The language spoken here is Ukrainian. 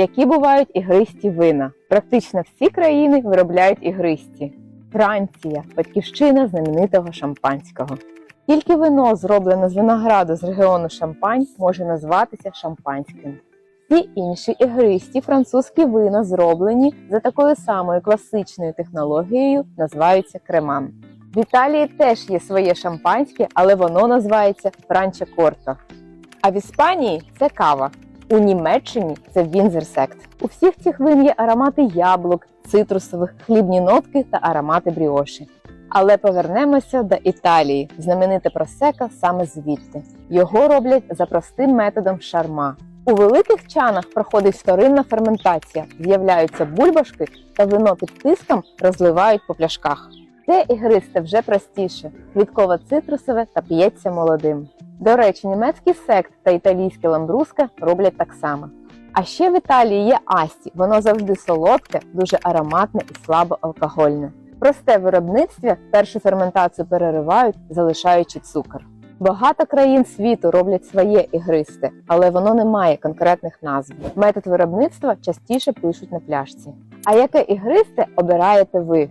які бувають ігристі вина. Практично всі країни виробляють ігристі. Франція батьківщина знаменитого шампанського. Тільки вино, зроблене з винограду з регіону Шампань, може назватися шампанським. Всі інші ігристі французькі вина, зроблені за такою самою класичною технологією, називаються креман. В Італії теж є своє шампанське, але воно називається Франче-Корто. А в Іспанії це кава. У Німеччині це Вінзерсект. У всіх цих вин є аромати яблук, цитрусових, хлібні нотки та аромати бріоші. Але повернемося до Італії. Знамените просека саме звідти. Його роблять за простим методом шарма. У великих чанах проходить вторинна ферментація, з'являються бульбашки та вино під тиском розливають по пляшках. Це ігристе вже простіше, квітково-цитрусове та п'ється молодим. До речі, німецький сект та італійське ламбруске роблять так само. А ще в Італії є асті, воно завжди солодке, дуже ароматне і слабоалкогольне. Просте виробництво першу ферментацію переривають, залишаючи цукор. Багато країн світу роблять своє ігристе, але воно не має конкретних назв. Метод виробництва частіше пишуть на пляшці. А яке ігристе обираєте ви?